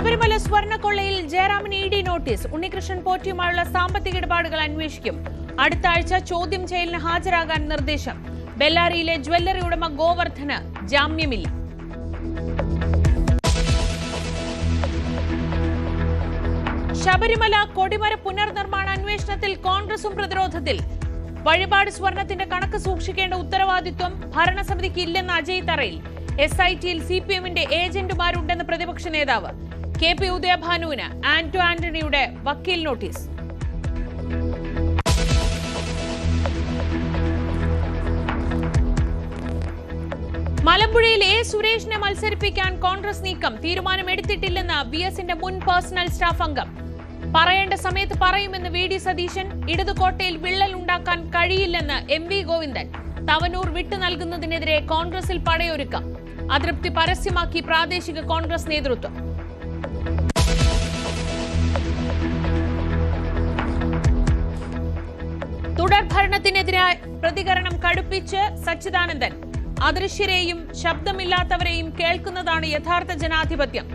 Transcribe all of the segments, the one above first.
ശബരിമല സ്വർണക്കൊള്ളയിൽ ജയറാമിന് E D notice. Unnikrishnan പോറ്റിയുമായുള്ള സാമ്പത്തിക ഇടപാടുകൾ അന്വേഷിക്കും. അടുത്ത ആഴ്ച ചോദ്യം ചെയ്യലിന് ഹാജരാകാൻ നിർദ്ദേശം. ബെല്ലാരിയിലെ ജ്വല്ലറി ഉടമ ഗോവർദ്ധന് ജാമ്യമില്ല. ശബരിമല കൊടിമര പുനർനിർമ്മാണ അന്വേഷണത്തിൽ കോൺഗ്രസും പ്രതിരോധത്തിൽ. വഴിപാട് സ്വർണത്തിന്റെ കണക്ക് സൂക്ഷിക്കേണ്ട ഉത്തരവാദിത്വം ഭരണസമിതിക്ക് ഇല്ലെന്ന് അജയ് തറയിൽ. എസ് ഐ ടിയിൽ സി പി എമ്മിന്റെ ഏജന്റുമാരുണ്ടെന്ന് പ്രതിപക്ഷ നേതാവ്. കെ പി ഉദയഭാനുവിന് ആന്റോ ആന്റണിയുടെ വക്കീൽ നോട്ടീസ്. മലമ്പുഴയിൽ എ സുരേഷിനെ മത്സരിപ്പിക്കാൻ കോൺഗ്രസ് നീക്കം. തീരുമാനമെടുത്തിട്ടില്ലെന്ന് ബി എസിന്റെ മുൻ പേഴ്സണൽ സ്റ്റാഫ് അംഗം. പറയേണ്ട സമയത്ത് പറയുമെന്ന് വി ഡി സതീശൻ ഇടതുകോട്ടയിൽ വിള്ളൽ ഉണ്ടാക്കാൻ കഴിയില്ലെന്ന് എം വി ഗോവിന്ദൻ. തവനൂർ വിട്ടു നൽകുന്നതിനെതിരെ കോൺഗ്രസിൽ പടയൊരുക്കം. അതൃപ്തി പരസ്യമാക്കി പ്രാദേശിക കോൺഗ്രസ് നേതൃത്വം. തുടർഭരണത്തിനെതിരായ പ്രതികരണം കടുപ്പിച്ച് സച്ചിദാനന്ദൻ. അദൃശ്യരെയും ശബ്ദമില്ലാത്തവരെയും കേൾക്കുന്നതാണ് യഥാർത്ഥ ജനാധിപത്യം.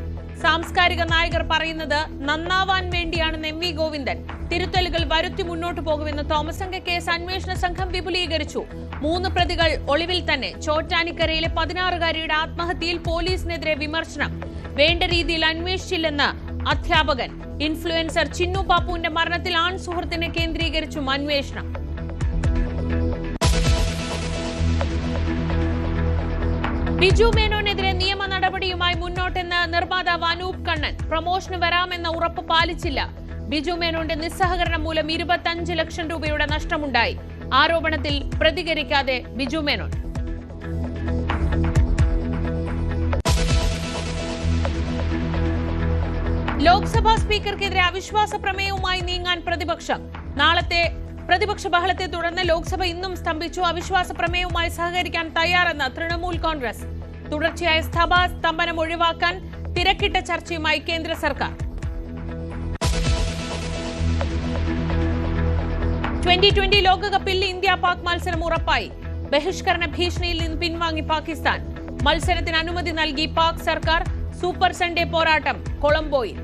സാംസ്കാരിക നായകർ പറയുന്നത് നന്നാവാൻ വേണ്ടിയാണെന്ന് എം വി ഗോവിന്ദൻ. തിരുത്തലുകൾ വരുത്തി മുന്നോട്ടു പോകുമെന്ന് തോമസ് അംഗ കേസ് അന്വേഷണ സംഘം വിപുലീകരിച്ചു. മൂന്ന് പ്രതികൾ ഒളിവിൽ തന്നെ ചോറ്റാനിക്കരയിലെ പതിനാറുകാരിയുടെ ആത്മഹത്യയിൽ പോലീസിനെതിരെ വിമർശനം. വേണ്ട രീതിയിൽ അന്വേഷിച്ചില്ലെന്ന് അധ്യാപകൻ ഇൻഫ്ലുവൻസർ ചിന്നു പാപ്പുവിന്റെ മരണത്തിൽ ആൺ സുഹൃത്തിനെ കേന്ദ്രീകരിച്ചും അന്വേഷണം. ബിജു മേനോനെതിരെ നിയമ നടപടിയുമായി മുന്നോട്ടെന്ന് നിർമ്മാതാവ് അനൂപ് കണ്ണൻ. പ്രമോഷന് വരാമെന്ന ഉറപ്പ് പാലിച്ചില്ല. ബിജു മേനോന്റെ നിസ്സഹകരണം മൂലം ഇരുപത്തഞ്ച് ലക്ഷം രൂപയുടെ നഷ്ടമുണ്ടായി. ആരോപണത്തിൽ പ്രതികരിക്കാതെ ബിജു മേനോൻ. ലോക്സഭാ സ്പീക്കർക്കെതിരെ അവിശ്വാസ പ്രമേയവുമായി നീങ്ങാൻ പ്രതിപക്ഷം. നാളത്തെ പ്രതിപക്ഷ ബഹളത്തെ തുടർന്ന് ലോക്സഭ ഇന്നും സ്തംഭിച്ചു. അവിശ്വാസ പ്രമേയവുമായി സഹകരിക്കാൻ തയ്യാറെന്ന് തൃണമൂൽ കോൺഗ്രസ്. തുടർച്ചയായ സഭാ സ്തംഭനം ഒഴിവാക്കാൻ തിരക്കിട്ട ചർച്ചയുമായി കേന്ദ്ര സർക്കാർ. ട്വന്റി ട്വന്റി ലോകകപ്പിൽ ഇന്ത്യ പാക് മത്സരം ഉറപ്പായി. ബഹിഷ്കരണ ഭീഷണിയിൽ നിന്ന് പിൻവാങ്ങി പാകിസ്ഥാൻ. മത്സരത്തിന് അനുമതി നൽകി പാക് സർക്കാർ സൂപ്പർ സൺഡേ പോരാട്ടം കൊളംബോയിൽ.